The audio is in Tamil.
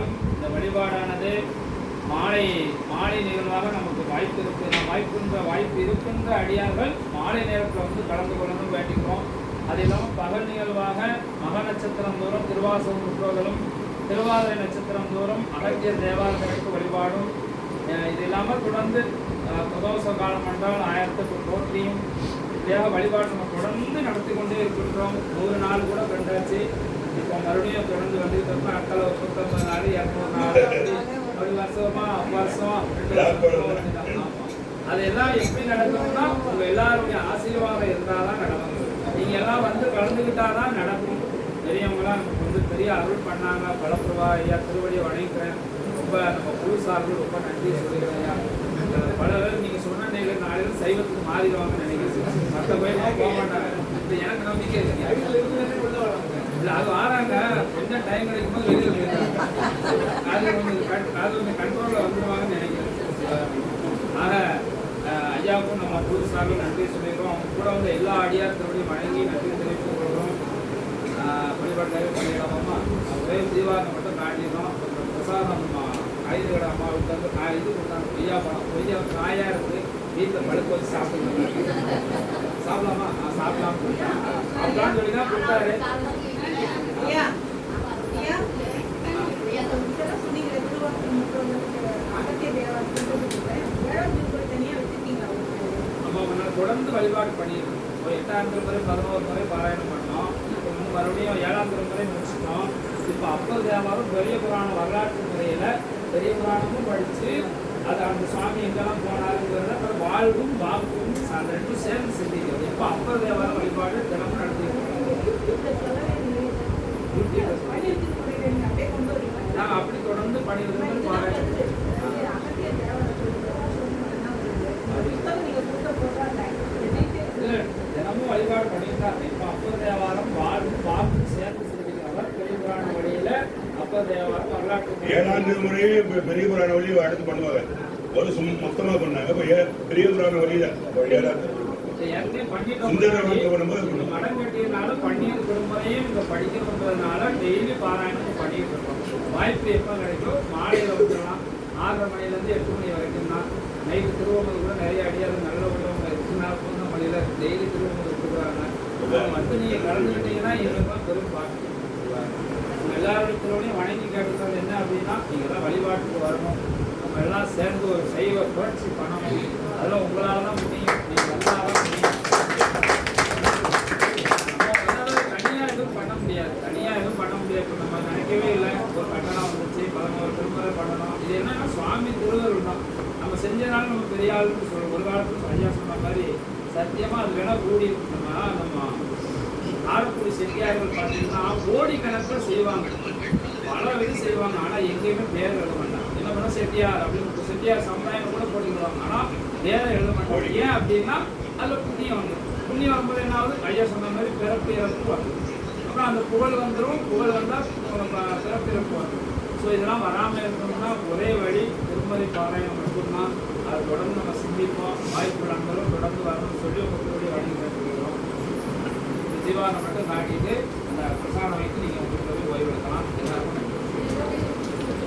இருந்தாலும் இந்த வழிபாடானது மாலை மாலை நிகழ்வாக நமக்கு வாய்ப்பு இருக்கு. வாய்ப்புன்ற வாய்ப்பு இருக்கின்ற அடியார்கள் மாலை நேரத்தில் வந்து கலந்து கொள்ளணும் வேண்டிக்கிறோம் அது இல்லாமல் பகல் நிகழ்வாக மக நட்சத்திரம் தோறும் திருவாசகம் முற்றோர்களும் திருவாதிரை நட்சத்திரம் தோறும் அகத்தியர் தேவாலயத்திற்கு வழிபாடும் இது இல்லாமல் தொடர்ந்து அஹ், பிரதோஷ காலம் என்றால் ஆயிரத்துக்கு போற்றியும் இப்படியாக வழிபாடு நம்ம தொடர்ந்து நடத்தி கொண்டே இருக்கின்றோம். நூறு நாள் கூட கண்டாச்சு. இப்போ மறுபடியும் தொடர்ந்து வந்துட்டு இருக்கோம் அக்கல ஒரு நாள் இரநூறு நாள் ஒரு வருஷமா வருஷம். அதெல்லாம் எப்படி நடக்கணும்னா உங்க எல்லாருடைய ஆசீர்வாதம் இருந்தாதான் நடக்கும் நீங்க எல்லாம் வந்து கலந்துக்கிட்டாதான் நடக்கும் பெரியவங்களாம் நமக்கு வந்து பெரிய அருள் பண்ணாங்க. பலப்பிரவா ஐயா திருவடியை வணங்கிக்கிறேன். ரொம்ப நம்ம குழு சார்பில் ரொம்ப நன்றி சொல்லிக்கிறேன் ஐயா. பல பேர் நீங்க சொன்ன நேரில் நாளைக்கு சைவத்துக்கு மாறிடுவாங்கன்னு நினைக்கிறேன். மற்ற கோயிலுக்கு போக மாட்டாங்க இது எனக்கு நம்பிக்கை இருக்கு இல்ல அது வராங்க கொஞ்சம் டைம் கிடைக்கும் போது வெளியில போயிருக்காங்க அது கொஞ்சம் கண்- அது கொஞ்சம் கண்ட்ரோல்ல வந்துடுவாங்கன்னு நினைக்கிறேன். ஆக ஐயாவுக்கும் நம்ம குழு சார்பில் நன்றி சொல்லிடுறோம் அவங்க கூட வந்து எல்லா அடியாரத்தோடையும் வணங்கி நன்றி தெரிவித்துக் கொள்கிறோம். வழிபாடு பண்ணிடலாமா ஒரே தீபாவளி மட்டும் தாண்டிடுறோம் அப்புறம் பிரசாதம் ஐதுகட அம்மாவுக்கு வந்து நான் இது கொடுத்தாங்க கொய்யா பழம். கொய்யா காயா இருக்கு வீட்டில் பழுக்க வச்சு சாப்பிடணும் சாப்பிடலாமா? நான் சாப்பிடலாம் சாப்பிடலாம்னு சொல்லி தான் கொடுத்தாரு. தொடர்ந்து வழிபாடு பண்ணியிருக்கோம். ஒரு எட்டாம் திருமுறை பதினோரு முறை பாராயணம் பண்ணோம். மறுபடியும் ஏழாம் திருமுறை முடிச்சிட்டோம். இப்போ அப்பர் தேவாரம் பெரிய புராண வரலாற்று முறையில் பெரிய புராணமும் படித்து அது அந்த சுவாமி எங்கெல்லாம் போனாருங்கிறத அப்புறம் வாழ்வும் வாக்கும் அந்த ரெண்டும் சேர்ந்து சிந்திக்கிறது இப்போ அப்பர் தேவாரம் வழிபாடு தினமும் வரீங்களா? நாங்கள் அப்படி தொடர்ந்து பன்னிரெண்டு முறை பாராயணம் இது அகத்திய தேவாலயம் சொல்லிட்டு மட்டும்தான் வருது. இந்த புத்தகம் நீங்க கொடுத்த போடுறாங்க. என்னைக்கு இல்ல, தினமும் வழிபாடு பண்ணிட்டு தான் இருக்கேன். இப்போ அப்பர் தேவாரம் வாழ்வும் வாக்கும் சேர்ந்து சிந்திக்கிறவர் பெரிய புராண வழியில் அப்பர் தேவாரம் வரலாற்று முறை- ஏழாம் திருமுறையே இப்ப பெரிய புராண வழி அடுத்து பண்ணுவாங்க. ஒரு சும் மொத்தமா பண்ணாங்க. இப்ப பெரிய புராண வழியில பண்ணிட்டோம். சுந்தர இருக்கோம் வாய்ப்பு எப்போ கிடைக்கும்? மாலையில் ஆறரை மணிலேருந்து எட்டு மணி வரைக்கும் தான் நைட்டு திருவண்ணூர் கூட நிறைய அடியாரு நல்ல உள்ளவங்க இருக்குன்னா பூந்தமல்லியில் டெய்லி திருவண்ணூர் கொடுக்குறாங்க வந்து நீங்கள் கலந்துக்கிட்டீங்கன்னா எங்களுக்கும் பெரும் நம்ம எல்லாருடைய வணங்கி கேட்டுக்கிறது என்ன அப்படின்னா நீங்கள் எல்லாம் வழிபாட்டுக்கு வரணும். நம்ம எல்லாம் சேர்ந்து ஒரு சைவ புரட்சி பண்ணணும். அதெல்லாம் உங்களால தான் முடியும் நீங்கள் வந்தால் தான் முடியும் நம்ம பண்ணாத தனியா எதுவும் பண்ண முடியாது தனியா எதுவும் பண்ண முடியாது இப்ப நம்ம நினைக்கவே இல்லை ஒரு கட்டணம் வந்துச்சு பதினோரு திருமுறை பண்ணணும் இது என்னன்னா சுவாமி திருவருள் தான் நம்ம செஞ்சனால நம்ம பெரிய ஆளுக்கு சொல்ல ஒரு காலத்துல சரியா சொன்ன மாதிரி சத்தியமா அது வேணா கூடி இருக்கணும்னா நம்ம காரக்குடி செட்டியார்கள் பார்த்தீங்கன்னா கோடி கணக்கில் செய்வாங்க. பல விதி செய்வாங்க. ஆனால் எங்கேயுமே பேர் எழுத மாட்டாங்க. என்ன பண்ண செட்டியார் அப்படின்னு செட்டியார் சமுதாயம் கூட போட்டுக்கிடுவாங்க ஆனால் பேரை எழுத மாட்டாங்க. ஏன் அப்படின்னா அதில் புண்ணியம் வந்து. புண்ணியம் வரும்போது என்ன ஆகுது? ஐயா சொன்ன மாதிரி பிறப்பு இறப்பு வருது அப்புறம் அந்த புகழ் வந்துடும் புகழ் வந்தால் பிறப்பு இறப்பு வரும். ஸோ இதெல்லாம் வராமல் இருக்கணும்னா ஒரே வழி திருமதி பாராயணம் வாய்ப்புள்ள அன்பரும் தொடர்ந்து வரணும்னு சொல்லி உங்களுடைய வழி கேட்டுக்கிறோம் சிவானை மட்டும் காட்டிட்டு அந்த பிரசாதம் வைத்து நீங்கள் உங்களுக்கு போய் ஓய்வெடுக்கலாம். எல்லாருக்கும் நன்றி.